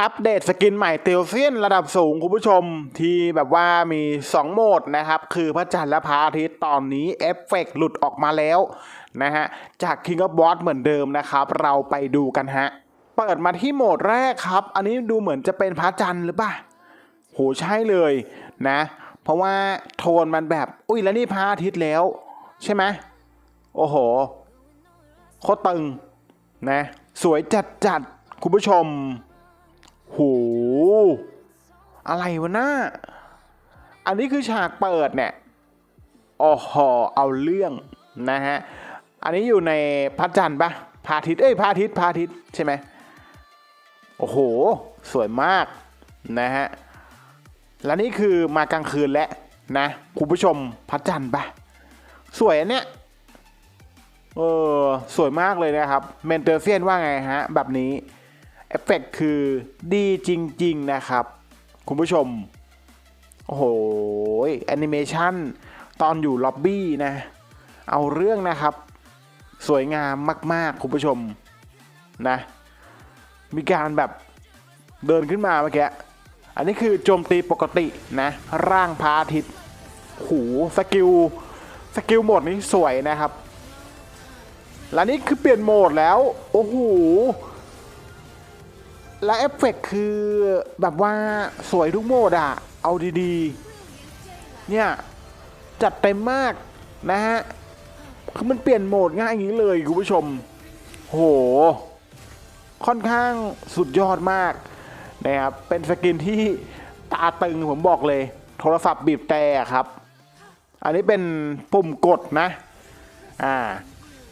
อัปเดตสกินใหม่เตลเซียนระดับสูงคุณผู้ชมที่แบบว่ามี 2 โหมดนะครับ คือพระจันทร์และพระอาทิตย์ตอนนี้เอฟเฟกต์หลุดออกมาแล้วนะฮะ จาก King of Boss เหมือนเดิมนะครับ เราไปดูกันฮะ เปิดมาที่โหมดแรกครับ อันนี้ดูเหมือนจะเป็นพระจันทร์หรือเปล่าโหใช่เลยนะ เพราะว่าโทนมันแบบ อุ้ยแล้วนี่พระอาทิตย์แล้ว ใช่ไหมโอ้โหโคตรตึงนะสวยจัดจัดคุณผู้ชม โห อะไรวะหน้า อันนี้คือฉากเปิดเนี่ยโอ้โหเอาเรื่องนะฮะ อันนี้อยู่ในพระจันทร์ปะพระอาทิตย์ เอ้ยพระอาทิตย์พระอาทิตย์ใช่ไหมโอ้โห สวยมากนะฮะ และนี่คือมากลางคืนแล้วนะ คุณผู้ชมพระจันทร์ปะสวยอันเนี้ยเออสวยมากเลยนะครับ เมนเตอร์เซียนว่าไงฮะ แบบนี้ เอฟเฟกต์คือดีจริง ๆ นะครับ คุณผู้ชม โอ้โหแอนิเมชันตอนอยู่ล็อบบี้นะ เอาเรื่องนะครับ สวยงามมาก ๆ คุณผู้ชมนะ มีการแบบเดินขึ้นมาเมื่อกี้ อันนี้คือโจมตีปกตินะ ร่างพระอาทิตย์หูสกิล สกิลโหมดนี้สวยนะครับ และนี่คือเปลี่ยนโหมดแล้ว โอ้โห และเอฟเฟกต์คือแบบว่าสวยทุกโหมดอะเอาดีๆ เนี่ย จัดเต็มมากนะฮะ คือมันเปลี่ยนโหมดง่ายอย่างนี้เลยคุณผู้ชม โห ค่อนข้างสุดยอดมากนะครับ เป็นสกินที่ตาตึงผมบอกเลย โทรศัพท์บีบแต่ครับ อันนี้เป็นปุ่มกดนะ อ่า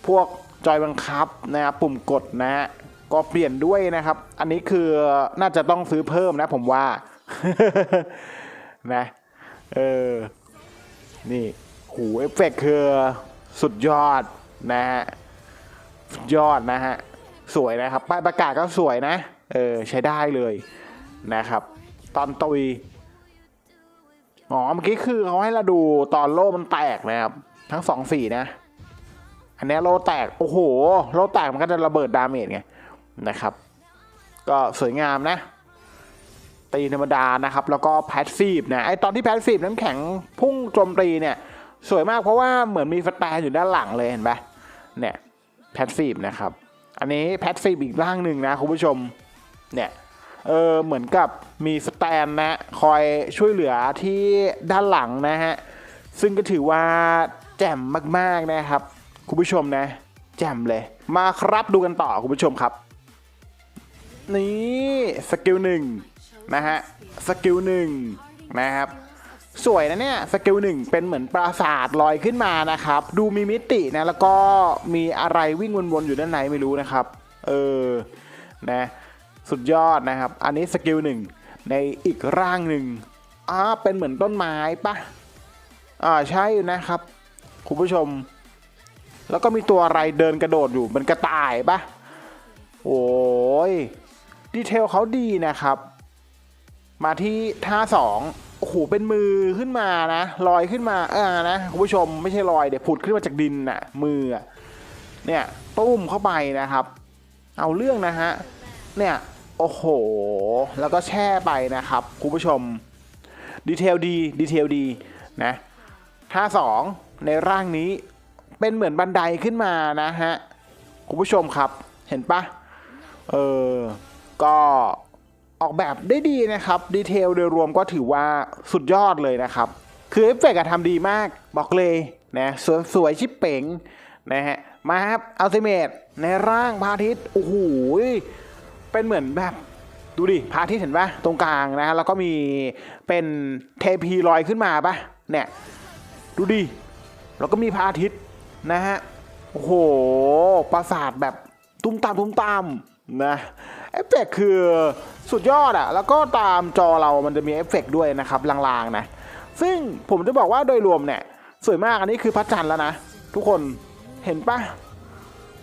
พวกจอยบังคับนะครับปุ่มกดนะฮะ ก็เปลี่ยนด้วยนะครับ อันนี้คือน่าจะต้องซื้อเพิ่มนะผมว่า นะ เออ นี่ หูเอฟเฟกต์คือสุดยอดนะฮะ สุดยอดนะฮะ สวยนะครับ ป้ายประกาศก็สวยนะ เออ ใช้ได้เลยนะครับ ตอนตุยอ๋อเมื่อกี้คือเขาให้เราดูตอนโล่มันแตกนะครับ ทั้งสองสีนะ อันนี้โลแตก โอ้โห โลแตกมันก็จะระเบิดดาเมจไง นะครับ ก็สวยงามนะ ตีธรรมดานะครับ แล้วก็แพสซีฟนะไอตอนที่แพสซีฟน้ำแข็งพุ่งโจมตีเนี่ย สวยมากเพราะว่าเหมือนมีสแตนอยู่ด้านหลังเลยเห็นปะเนี่ยแพสซีฟนะครับ อันนี้แพสซีฟอีกร่างหนึ่งนะคุณผู้ชมเนี่ยเออเหมือนกับมีสแตนนะ คอยช่วยเหลือที่ด้านหลังนะฮะ ซึ่งก็ถือว่าแจ่มมากๆนะครับ คุณผู้ชมนะ แจ่มเลย มาครับดูกันต่อคุณผู้ชมครับ นี่สกิลหนึ่งนะฮะสกิลหนึ่งนะครับสวยนะเนี่ยสกิลหนึ่งเป็นเหมือนปราสาทลอยขึ้นมานะครับ ดูมีมิตินะแล้วก็มีอะไรวิ่งวนๆอยู่ด้านในไม่รู้นะครับ เออนะสุดยอดนะครับ อันนี้สกิลหนึ่งในอีกร่างหนึ่งอ่าเป็นเหมือนต้นไม้ปะอ่าใช่นะครับ คุณผู้ชม แล้วก็มีตัวอะไรเดินกระโดดอยู่เป็นกระต่ายปะโอ้ย ดีเทลเขาดีนะครับ มาที่ท่าสองโอ้โหเป็นมือขึ้นมานะลอยขึ้นมาเออนะคุณผู้ชมไม่ใช่ลอยเดี๋ยวผุดขึ้นมาจากดินน่ะมือเนี่ยตุ้มเข้าไปนะครับ เอาเรื่องนะฮะเนี่ยโอ้โห แล้วก็แช่ไปนะครับคุณผู้ชมดีเทลดีดีเทลดีนะท่าสองในร่างนี้เป็นเหมือนบันไดขึ้นมานะฮะคุณผู้ชมครับเห็นปะเออ ก็ออกแบบได้ดีนะครับ ดีเทลโดยรวมก็ถือว่าสุดยอดเลยนะครับ คือเอฟเฟกต์ทำดีมากบอกเลยนะสวยสวยชิปเป๋งนะฮะ มาครับอัลติเมทในร่างพระอาทิตย์โอ้โหเป็นเหมือนแบบดูดิพระอาทิตย์เห็นปะตรงกลางนะแล้วก็มีเป็นเทพีลอยขึ้นมาปะเนี่ยดูดิแล้วก็มีพระอาทิตย์นะฮะโอ้โหปราสาทแบบตุ้มตามตุ้มตามนะ เอฟเฟกต์คือสุดยอดอะแล้วก็ตามจอเรามันจะมีเอฟเฟกต์ด้วยนะครับลางๆนะ ซึ่งผมจะบอกว่าโดยรวมเนี่ย สวยมากอันนี้คือพระจันทร์แล้วนะ ทุกคนเห็นปะ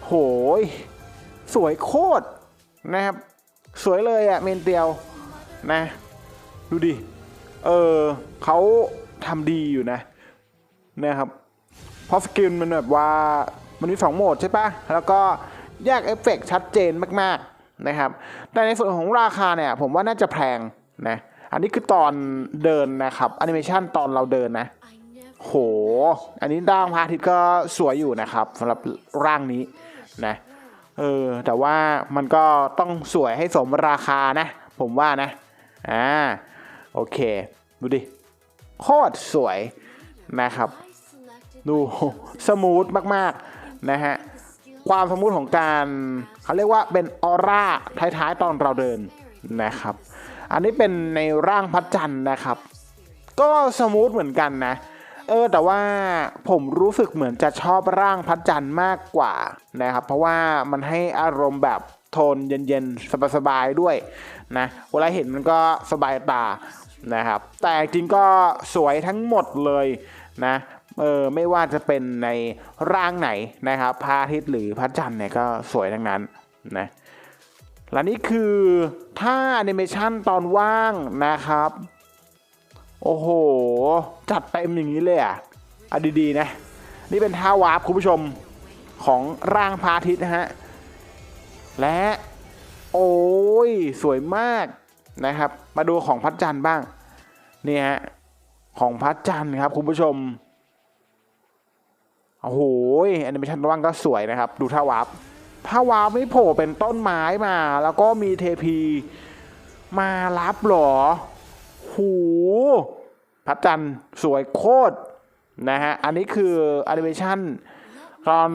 โหย สวยโคตรนะครับ สวยเลยอะเมนเตียวนะ ดูดิ เออเขาทำดีอยู่นะนะครับเพราะสกิลมันแบบว่ามันมีสองโหมดใช่ปะแล้วก็แยกเอฟเฟกต์ชัดเจนมากๆ นะครับ แต่ในส่วนของราคาเนี่ยผมว่าน่าจะแพงนะ อันนี้คือตอนเดินนะครับแอนิเมชันตอนเราเดินนะ โห อันนี้ร่างพระอาทิตย์ก็สวยอยู่นะครับสำหรับร่างนี้นะ เออ แต่ว่ามันก็ต้องสวยให้สมราคานะ ผมว่านะ อ่า โอเค ดูดิ โคตรสวยนะครับ ดูสมูทมาก ๆ นะฮะ ความสมูทของการเขาเรียกว่าเป็นออร่าท้ายๆ ตอนเราเดินนะครับ อันนี้เป็นในร่างพัดจันทร์นะครับ ก็สมูทเหมือนกันนะ เออแต่ว่าผมรู้สึกเหมือนจะชอบร่างพัดจันทร์มากกว่านะครับ เพราะว่ามันให้อารมณ์แบบโทนเย็นๆ สบายๆ ด้วยนะเวลาเห็นมันก็สบายตานะครับ แต่จริงก็สวยทั้งหมดเลยนะ เออไม่ว่าจะเป็นในร่างไหนนะครับพระอาทิตย์หรือพระจันทร์เนี่ยก็สวยทั้งนั้นนะและนี่คือท่าแอนิเมชันตอนว่างนะครับ โอ้โห จัดเต็มอย่างนี้เลยอะอาดีๆนะ นี่เป็นท่าวาร์ปคุณผู้ชมของร่างพระอาทิตย์นะฮะ และ โอ้ย สวยมากนะครับ มาดูของพัดจันทร์บ้างนี่ฮะของพัดจันทร์ครับคุณผู้ชม โอ้โหแอนิเมชันว่างก็สวยนะครับ ดูท่าวาร์ปท่าวาร์ปไม่โผล่เป็นต้นไม้มา แล้วก็มีเทพีมารับหรอหูพระจันทร์สวยโคตรนะฮะ อันนี้คือแอนิเมชันตอน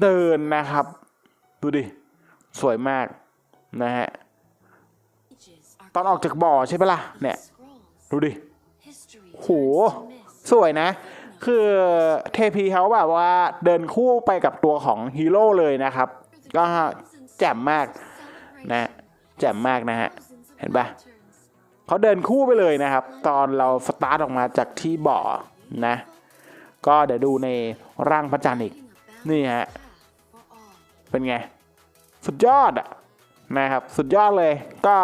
เดินนะครับ ดูดิ สวยมากนะฮะ ตอนออกจากบ่อใช่ปะล่ะ เนี่ย ดูดิโหสวยนะ คือเทพีเขาแบบว่าเดินคู่ไปกับตัวของฮีโร่เลยนะครับ ก็แจ่มมากนะแจ่มมากนะฮะ เห็นปะเขาเดินคู่ไปเลยนะครับ ตอนเราสตาร์ทออกมาจากที่บ่อนะ ก็เดี๋ยวดูในร่างพระจันทร์อีก นี่ฮะ เป็นไง สุดยอดอะนะครับ สุดยอดเลย ก็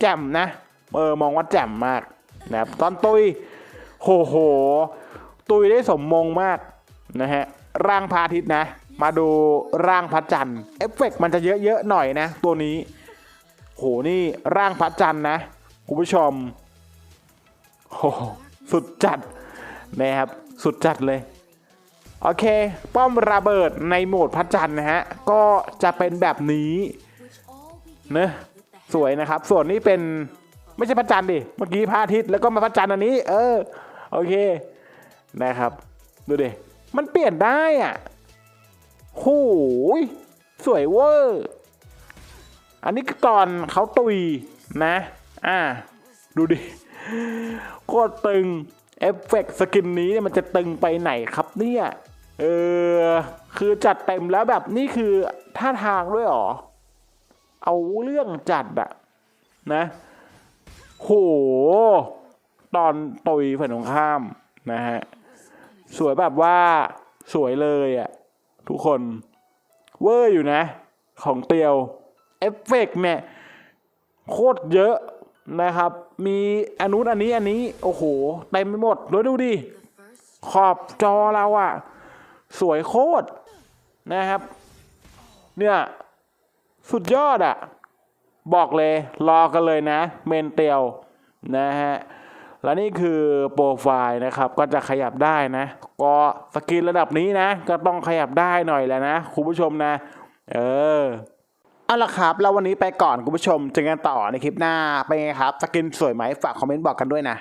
แจ่มนะ เออ มองว่าแจ่มมากนะครับ ตอนตุยโหโห ตุยได้สมมงมากนะฮะร่างพระอาทิตย์นะ มาดูร่างพระจันทร์เอฟเฟกต์มันจะเยอะๆหน่อยนะ ตัวนี้โหนี่ร่างพระจันทร์นะคุณผู้ชมโหสุดจัดนะครับสุดจัดเลยโอเค ป้อมระเบิดในโหมดพระจันทร์นะฮะ ก็จะเป็นแบบนี้เนอะสวยนะครับ ส่วนนี้เป็นไม่ใช่พระจันทร์ดิ เมื่อกี้พระอาทิตย์แล้วก็มาพระจันทร์อันนี้ เออ โอเค นะครับ ดูดิ มันเปลี่ยนได้อะโหยสวยเวอร์ อันนี้คือตอนเขาตุยนะ อ่า ดูดิ โคตรตึง เอฟเฟกต์สกินนี้เนี่ยมันจะตึงไปไหนครับเนี่ย เออ คือจัดเต็มแล้วแบบนี่คือท่าทางด้วยหรอ เอาเรื่องจัดอะนะ โห ตอนตุยฝ่ายตรงข้ามนะฮะ สวยแบบว่าสวยเลยอะทุกคนเวอร์อยู่นะ ของเตียว เอฟเฟกต์เนี่ย โคตรเยอะนะครับ มีอันนู้นอันนี้อันนี้ โอ้โหเต็มไปหมดแล้วดูดิขอบจอเราอะสวยโคตรนะครับ เนี่ย สุดยอดอะ บอกเลยรอกันเลยนะ เมนเตียวนะฮะ และนี่คือโปรไฟล์นะครับก็จะขยับได้นะ ก็สกินระดับนี้นะ ก็ต้องขยับได้หน่อยแหละนะคุณผู้ชมนะ เออเอาละครับ แล้ววันนี้ไปก่อนคุณผู้ชมเจอกันต่อในคลิปหน้าเป็นไงครับ สกินสวยไหมฝากคอมเมนต์บอกกันด้วยนะ